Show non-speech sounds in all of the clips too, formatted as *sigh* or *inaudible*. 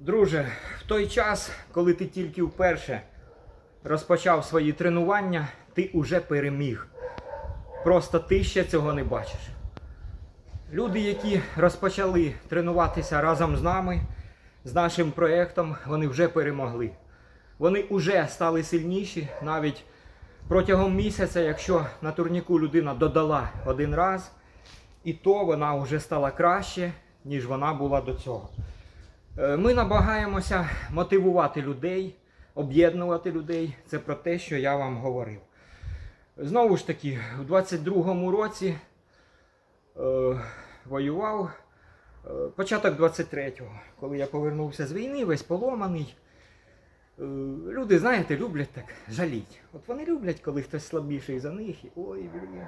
Друже, в той час, коли ти тільки вперше розпочав свої тренування, ти уже переміг. Просто ти ще цього не бачиш. Люди, які розпочали тренуватися разом з нами, з нашим проєктом, вони вже перемогли. Вони вже стали сильніші навіть протягом місяця, якщо на турніку людина додала один раз, і то вона вже стала краще, ніж вона була до цього. Е, Ми намагаємося мотивувати людей, об'єднувати людей. Це про те, що я вам говорив. Знову ж таки, у 22-му році е, воював е, початок 23-го, коли я повернувся з війни, весь поломаний. Е, люди, знаєте, люблять так жаліть. От вони люблять, коли хтось слабіший за них. І, Ой, блін,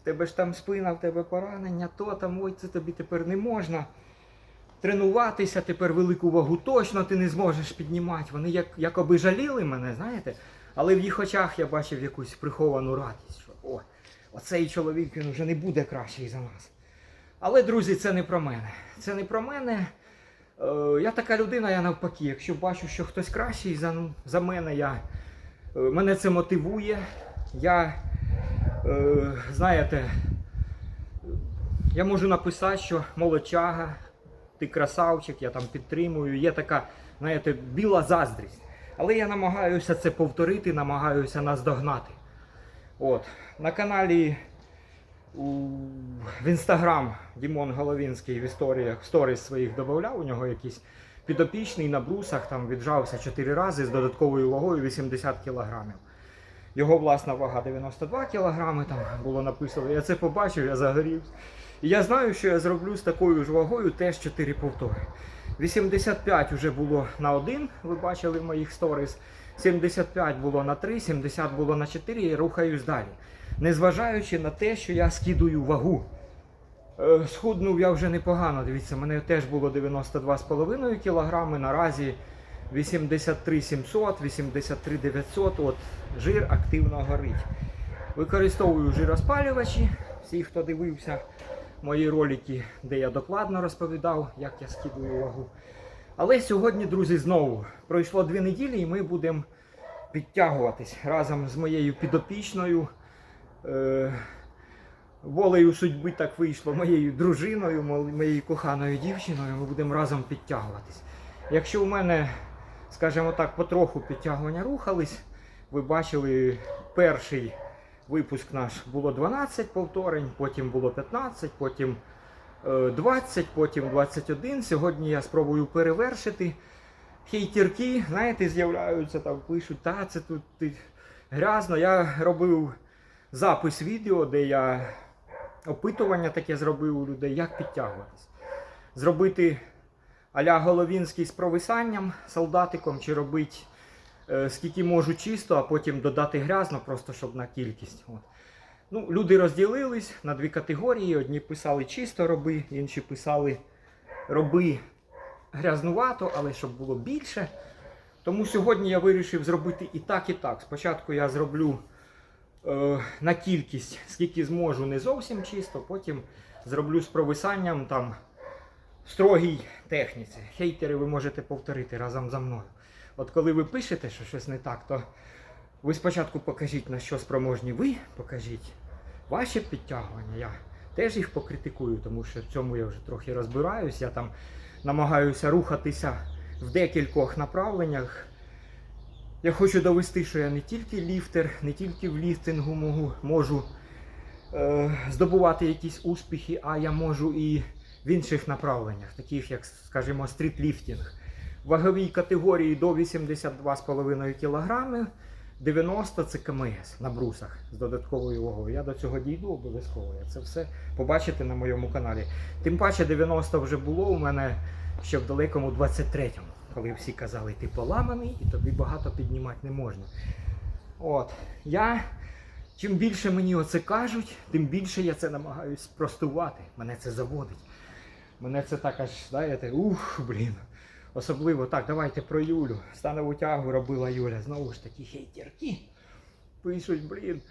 в тебе ж там спина, в тебе поранення, то там, ой, це тобі тепер не можна. Тренуватися тепер велику вагу точно ти не зможеш піднімати. Вони як, якоби жаліли мене, знаєте. Але в їх очах я бачив якусь приховану радість, що о, оцей чоловік він вже не буде кращий за нас. Але, друзі, це не про мене. Це не про мене. Е, я така людина, я навпаки. Якщо бачу, що хтось кращий за, за мене, я, е, мене це мотивує. Я, е, знаєте, я можу написати, що молодчага, ти красавчик, я там підтримую. Є така, знаєте, біла заздрість. Але я намагаюся це повторити, намагаюся наздогнати. От. На каналі у, в інстаграм Дімон Головінський в історіях в сторіс своїх додавав, у нього якийсь підопічний на брусах там віджався 4 рази з додатковою вагою 80 кілограмів. Його власна вага 92 кілограми, там було написано. Я це побачив, я загорівся. Я знаю, що я зроблю з такою ж вагою теж 4 повтори. 85 вже було на 1, ви бачили в моїх сторіс. 75 було на 3, 70 було на 4 і рухаюсь далі. Незважаючи на те, що я скидую вагу. Е, Схуднув я вже непогано. Дивіться, мене теж було 92,5 кг, наразі 83 700, 83 900. От жир активно горить. Використовую жироспалювачі. Всі, хто дивився мої ролики, де я докладно розповідав, як я скидую вагу. Але сьогодні, друзі, знову пройшло дві неділі, і ми будемо підтягуватись разом з моєю підопічною. Е, волею судьби так вийшло моєю дружиною, моєю коханою дівчиною. Ми будемо разом підтягуватись. Якщо у мене, скажімо так, потроху підтягування рухались, ви бачили перший випуск наш було 12 повторень, потім було 15, потім е, 20, потім 21. Сьогодні я спробую перевершити. Хейтірки, знаєте, з'являються там, пишуть, та це тут ти грязно. Я робив запис відео, де я опитування таке зробив у людей, як підтягуватись. Зробити аля Головінський з провисанням солдатиком, чи робити е, скільки можу чисто, а потім додати грязно, просто щоб на кількість. От. Ну, люди розділились на дві категорії. Одні писали чисто роби, інші писали роби грязнувато, але щоб було більше. Тому сьогодні я вирішив зробити і так, і так. Спочатку я зроблю е, на кількість, скільки зможу, не зовсім чисто, потім зроблю з провисанням там строгій техніці. Хейтери ви можете повторити разом за мною. От коли ви пишете, що щось не так, то ви спочатку покажіть, на що спроможні ви, покажіть ваші підтягування. Я теж їх покритикую, тому що в цьому я вже трохи розбираюсь. Я там намагаюся рухатися в декількох направленнях. Я хочу довести, що я не тільки ліфтер, не тільки в ліфтингу можу, можу е, здобувати якісь успіхи, а я можу і в інших направленнях, таких як, скажімо, стрітліфтинг. Ваговій категорії до 82,5 кг, 90 це КМС на брусах з додатковою вагою. Я до цього дійду обов'язково. Я це все побачите на моєму каналі. Тим паче 90 вже було у мене ще в далекому 23-му, коли всі казали, ти поламаний і тобі багато піднімати не можна. От. Я, чим більше мені оце кажуть, тим більше я це намагаюсь спростувати. Мене це заводить. Мене це так аж, знаєте, ух, блін. Особливо так, давайте про Юлю. Станову тягу робила Юля. Знову ж таки хейтерки. Пишуть, блін,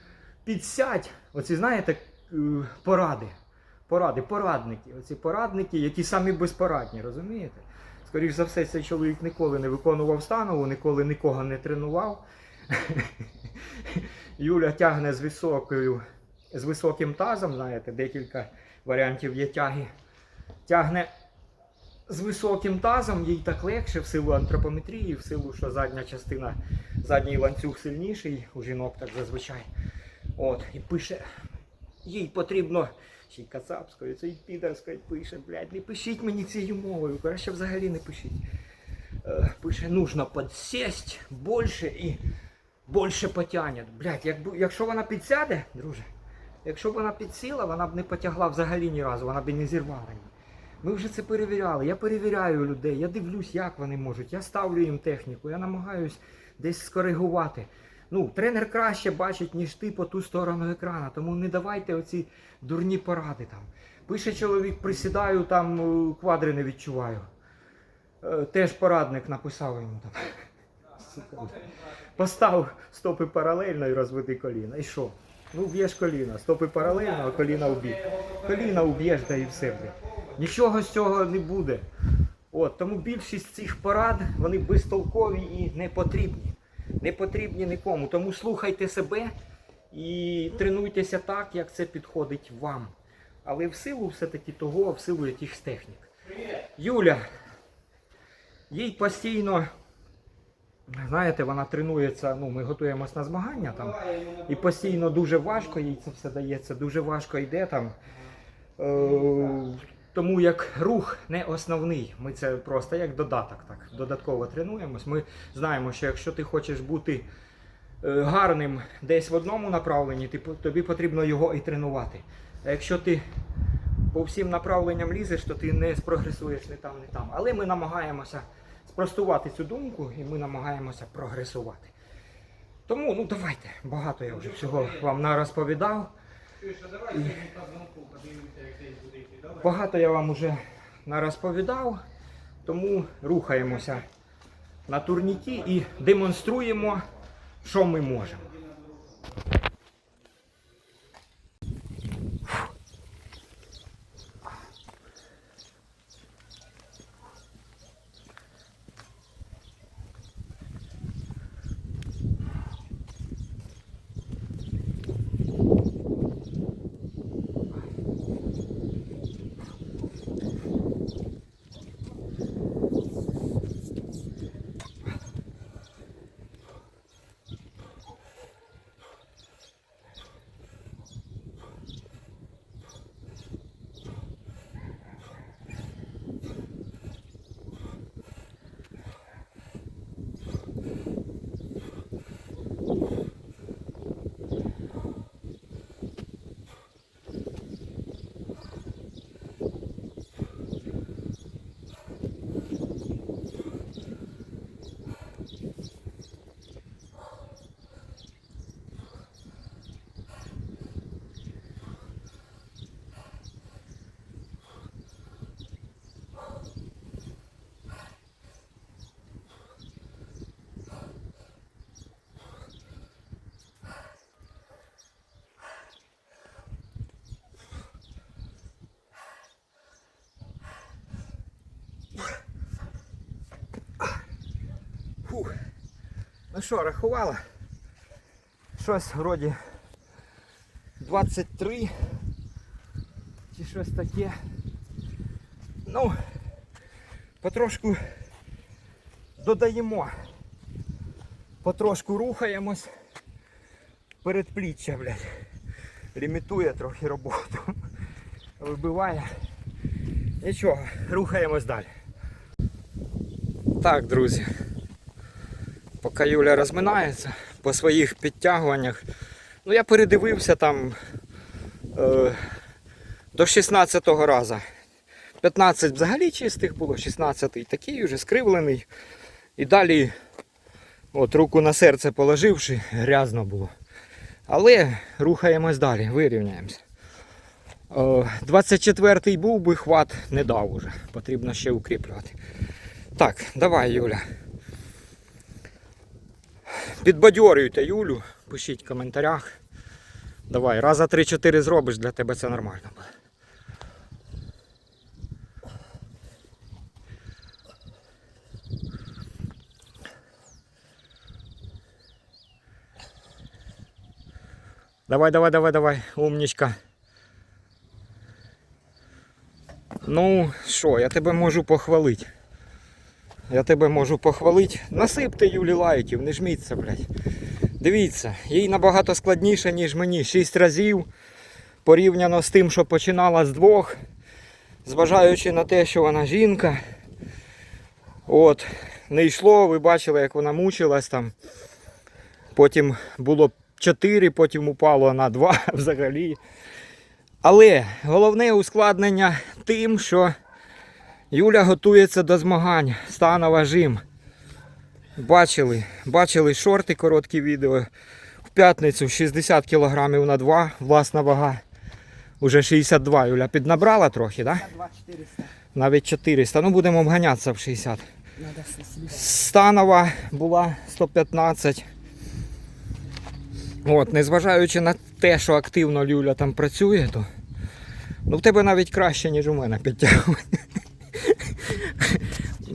підсядь. Оці, знаєте, е, поради. Поради, порадники. Оці порадники, які самі безпорадні, розумієте? Скоріш за все, цей чоловік ніколи не виконував станову, ніколи нікого не тренував. *laughs* Юля тягне з високою, з високим тазом, знаєте, декілька варіантів є тяги. Тягне з високим тазом, їй так легше в силу антропометрії, в силу, що задня частина, задній ланцюг сильніший, у жінок так зазвичай. От, і пише, їй потрібно, ще й кацапською, це й підерською пише, блядь, не пишіть мені цією мовою, краще взагалі не пишіть. Е, Пише, нужно підсесть більше і більше потягне. Блядь, якби, якщо вона підсяде, друже, якщо б вона підсіла, вона б не потягла взагалі ні разу, вона б не зірвала. Ми вже це перевіряли. Я перевіряю людей, я дивлюсь, як вони можуть. Я ставлю їм техніку, я намагаюсь десь скоригувати. Ну, тренер краще бачить, ніж ти по ту сторону екрана, тому не давайте оці дурні поради там. Пише чоловік, присідаю, там е, квадри не відчуваю. Е, Теж порадник написав йому там. Постав стопи паралельно і розведи коліна. І що? Ну, вб'єш коліна, стопи паралельно, а коліна в. Коліна вб'єш, да і все. Нічого з цього не буде. От, тому більшість цих порад вони безтолкові і не потрібні. Не потрібні нікому. Тому слухайте себе і тренуйтеся так, як це підходить вам. Але в силу все-таки того, в силу якихось технік. Юля, їй постійно, знаєте, вона тренується, ну, ми готуємось на змагання там. І постійно дуже важко їй це все дається, дуже важко йде там. Е, тому як рух не основний, ми це просто як додаток, так, додатково тренуємось. Ми знаємо, що якщо ти хочеш бути е, гарним десь в одному направленні, тобі потрібно його і тренувати. А якщо ти по всім направленням лізеш, то ти не спрогресуєш не там, не там. Але ми намагаємося спростувати цю думку і ми намагаємося прогресувати. Тому, ну давайте, багато я вже всього вам нарозповідав. Багато я вам уже нарозповідав, тому рухаємося на турніті і демонструємо, що ми можемо. Ну що, рахувала? Щось вроді 23 чи щось таке. Ну, потрошку додаємо. Потрошку рухаємось. Передпліччя, блядь. Лімітує трохи роботу. Вибиває. Нічого, рухаємось далі. Так, друзі. Поки Юля розминається по своїх підтягуваннях. Ну я передивився там е, до 16-го разу. 15 взагалі чистих було, 16-й такий вже скривлений. І далі, от руку на серце положивши, грязно було. Але рухаємось далі, вирівняємося. Е, 24-й був би хват, не дав уже. Потрібно ще укріплювати. Так, давай, Юля. Підбадьорюйте Юлю, пишіть в коментарях. Давай, раз за 3-4 зробиш, для тебе це нормально буде. Давай, давай, давай, давай, умнічка. Ну, що, я тебе можу похвалити. Я тебе можу похвалити. Насипте Юлі лайків, не жміться, блядь. Дивіться, їй набагато складніше, ніж мені. Шість разів порівняно з тим, що починала з двох, зважаючи на те, що вона жінка. От, не йшло, ви бачили, як вона мучилась там. Потім було 4, потім упало на 2 *laughs* взагалі. Але головне ускладнення тим, що Юля готується до змагань. Станова жим. Бачили, бачили шорти, короткі відео. В п'ятницю 60 кг на 2, власна вага. Уже 62 Юля піднабрала трохи, так? Да? 2400. Навіть 400. Ну будемо обганятися в 60. Надо. Станова була 115. От, незважаючи на те, що активно Люля там працює, то ну, в тебе навіть краще, ніж у мене підтягування.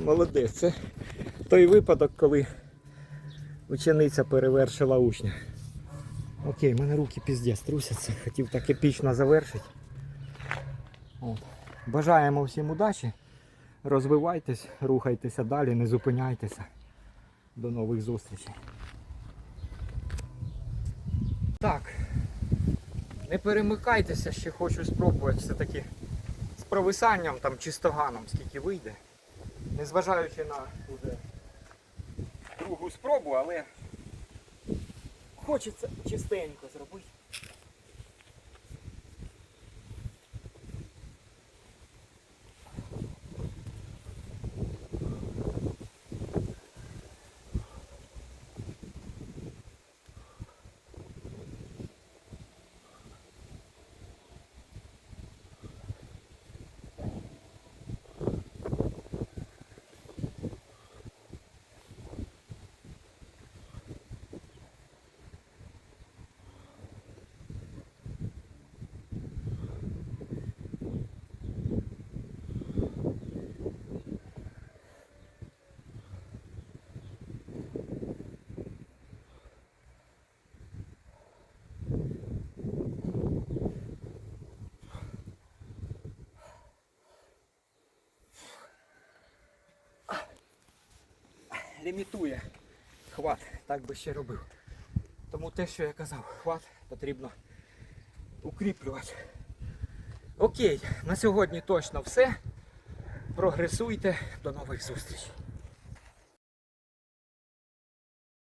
Молодець. Це той випадок, коли учениця перевершила учня. Окей, в мене руки піздець трусяться. Хотів так епічно завершити. От. Бажаємо всім удачі. Розвивайтесь, рухайтеся далі, не зупиняйтеся. До нових зустрічей. Так. Не перемикайтеся, ще хочу спробувати все-таки з провисанням там чистоганом, скільки вийде. Незважаючи на уже другу спробу, але хочеться чистенько зробити. Лімітує хват, так би ще робив. Тому те, що я казав, хват потрібно укріплювати. Окей, на сьогодні точно все. Прогресуйте, до нових зустрічей.